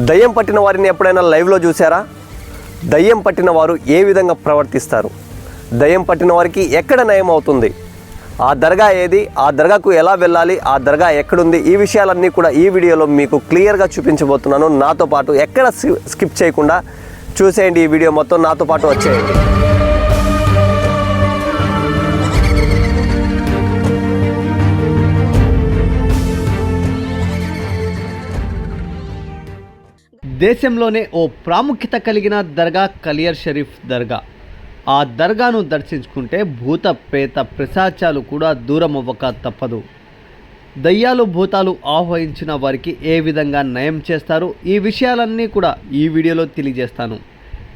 దయ్యం పట్టిన వారిని ఎప్పుడైనా లైవ్లో చూసారా దయ్యం పట్టిన వారు ఏ విధంగా ప్రవర్తిస్తారు? దయ్యం పట్టిన వారికి ఎక్కడ నయం అవుతుంది? ఆ దర్గా ఏది? ఆ దర్గాకు ఎలా వెళ్ళాలి? ఆ దర్గా ఎక్కడుంది? ఈ విషయాలన్నీ కూడా ఈ వీడియోలో మీకు క్లియర్గా చూపించబోతున్నాను. నాతో పాటు ఎక్కడ స్కి- స్కిప్ చేయకుండా చూసేయండి ఈ వీడియో మొత్తం. నాతో పాటు వచ్చేయండి. దేశంలోనే ఓ ప్రాముఖ్యత కలిగిన దర్గా కలియర్ షరీఫ్ దర్గా. ఆ దర్గాను దర్శించుకుంటే భూత ప్రేత పిశాచాలు కూడా దూరం అవ్వక తప్పదు. దయ్యాలు భూతాలు ఆహ్వానించిన వారికి ఏ విధంగా నయం చేస్తారు ఈ విషయాలన్నీ కూడా ఈ వీడియోలో తెలియజేస్తాను.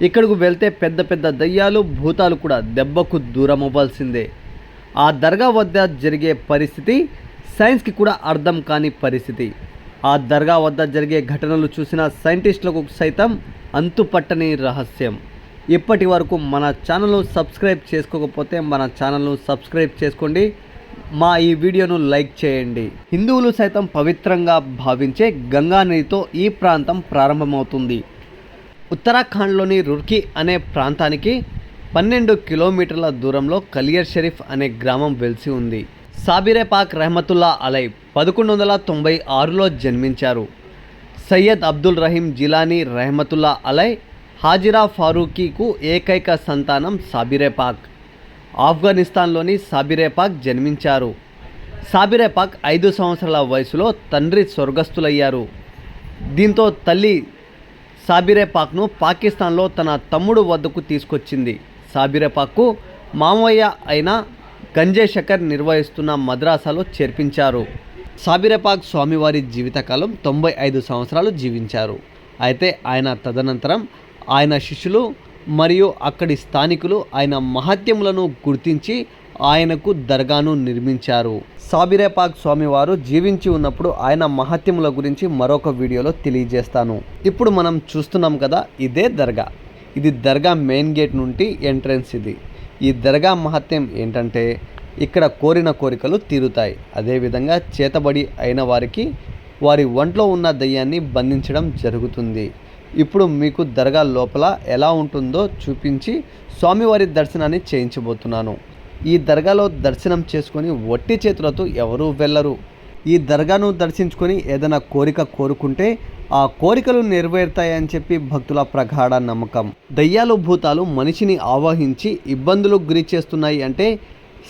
ఇక్కడకు వెళ్తే పెద్ద పెద్ద దయ్యాలు భూతాలు కూడా దెబ్బకు దూరం అవ్వాల్సిందే ఆ దర్గా వద్ద జరిగే పరిస్థితి సైన్స్కి కూడా అర్థం కాని పరిస్థితి. ఆ దర్గా వద్ద జరిగే ఘటనలు చూసిన సైంటిస్టులకు సైతం అంతుపట్టని రహస్యం. ఇప్పటి వరకు మన ఛానల్ను సబ్స్క్రైబ్ చేసుకోకపోతే మన ఛానల్ను సబ్స్క్రైబ్ చేసుకోండి. మా ఈ వీడియోను లైక్ చేయండి. హిందువులు సైతం పవిత్రంగా భావించే గంగా నదితో ఈ ప్రాంతం ప్రారంభమవుతుంది. ఉత్తరాఖండ్లోని రుర్కీ అనే ప్రాంతానికి పన్నెండు కిలోమీటర్ల దూరంలో కలియర్ షరీఫ్ అనే గ్రామం వెలిసి ఉంది. సాబిరే పాక్ రెహమతుల్లా అలై పదకొండు వందల తొంభై ఆరులో జన్మించారు. సయ్యద్ అబ్దుల్ రహీం జిలానీ రెహమతుల్లా అలై హాజిరా ఫారూకీకు ఏకైక సంతానం సాబిరే పాక్. ఆఫ్ఘనిస్తాన్లోని సాబిరే పాక్ జన్మించారు. సాబిరే పాక్ ఐదు సంవత్సరాల వయసులో తండ్రి స్వర్గస్థులయ్యారు. దీంతో తల్లి సాబిరే పాక్ను పాకిస్తాన్లో తన తమ్ముడు వద్దకు తీసుకొచ్చింది. సాబిరే పాక్కు మామయ్య అయిన గంజే శకర్ నిర్వహిస్తున్న మద్రాసాలో చేర్పించారు. సాబిరపాక్ స్వామివారి జీవితకాలం తొంభై ఐదు సంవత్సరాలు జీవించారు. అయితే ఆయన తదనంతరం ఆయన శిష్యులు మరియు అక్కడి స్థానికులు ఆయన మహత్యములను గుర్తించి ఆయనకు దర్గాను నిర్మించారు. సాబిరేపాక్ స్వామివారు జీవించి ఉన్నప్పుడు ఆయన మహత్యముల గురించి మరొక వీడియోలో తెలియజేస్తాను. ఇప్పుడు మనం చూస్తున్నాం కదా ఇదే దర్గా. ఇది దర్గా మెయిన్ గేట్ నుండి ఎంట్రన్స్ ఇది. ఈ దర్గా మహత్యం ఏంటంటే ఇక్కడ కోరిన కోరికలు తీరుతాయి. అదేవిధంగా చేతబడి అయిన వారికి వారి ఒంట్లో ఉన్న దయ్యాన్ని బంధించడం జరుగుతుంది. ఇప్పుడు మీకు దర్గా లోపల ఎలా ఉంటుందో చూపించి స్వామివారి దర్శనాన్ని చేయించబోతున్నాను. ఈ దర్గాలో దర్శనం చేసుకొని వట్టి చేతులతో ఎవరూ వెళ్ళరు. ఈ దర్గాను దర్శించుకొని ఏదైనా కోరిక కోరుకుంటే ఆ కోరికలు నెరవేరుతాయని చెప్పి భక్తుల ప్రగాఢ నమ్మకం. దయ్యాలు భూతాలు మనిషిని ఆవాహించి ఇబ్బందులకు గురి చేస్తున్నాయి అంటే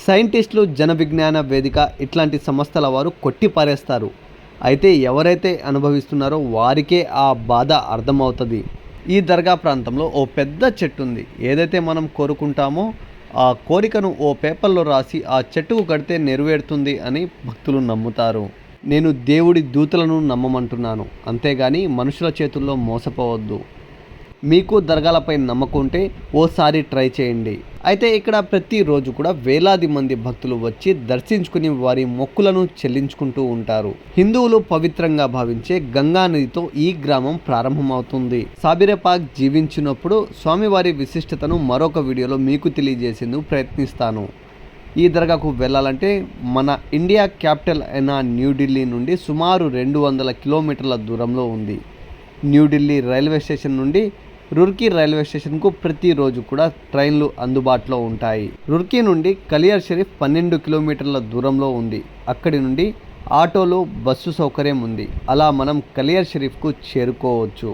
సైంటిస్టులు జన విజ్ఞాన వేదిక ఇట్లాంటి సంస్థల వారు కొట్టిపారేస్తారు. అయితే ఎవరైతే అనుభవిస్తున్నారో వారికే ఆ బాధ అర్థమవుతుంది. ఈ దర్గా ప్రాంతంలో ఓ పెద్ద చెట్టు ఉంది ఏదైతే మనం కోరుకుంటామో ఆ కోరికను ఓ పేపర్లో రాసి ఆ చెట్టుకు కడితే నెరవేరుతుంది అని భక్తులు నమ్ముతారు. నేను దేవుడి దూతలను నమ్మమంటున్నాను. అంతేగాని మనుషుల చేతుల్లో మోసపోవద్దు. మీకు దర్గాలపై నమ్మకం ఉంటే ఓసారి ట్రై చేయండి. అయితే ఇక్కడ ప్రతిరోజు కూడా వేలాది మంది భక్తులు వచ్చి దర్శించుకుని వారి మొక్కులను చెల్లించుకుంటూ ఉంటారు. హిందువులు పవిత్రంగా భావించే గంగా నదితో ఈ గ్రామం ప్రారంభమవుతుంది. సాబిరేపాక్ జీవించినప్పుడు స్వామివారి విశిష్టతను మరొక వీడియోలో మీకు తెలియజేసేందుకు ప్రయత్నిస్తాను. ఈ దర్గాకు వెళ్ళాలంటే మన ఇండియా క్యాపిటల్ అయిన న్యూఢిల్లీ నుండి సుమారు రెండు వందల కిలోమీటర్ల దూరంలో ఉంది. న్యూఢిల్లీ రైల్వే స్టేషన్ నుండి రుర్కీ రైల్వే స్టేషన్కు ప్రతిరోజు కూడా ట్రైన్లు అందుబాటులో ఉంటాయి. రుర్కీ నుండి కలియర్ షరీఫ్ పన్నెండు కిలోమీటర్ల దూరంలో ఉంది. అక్కడి నుండి ఆటోలో బస్సు సౌకర్యం ఉంది. అలా మనం కలియర్ షరీఫ్కు చేరుకోవచ్చు.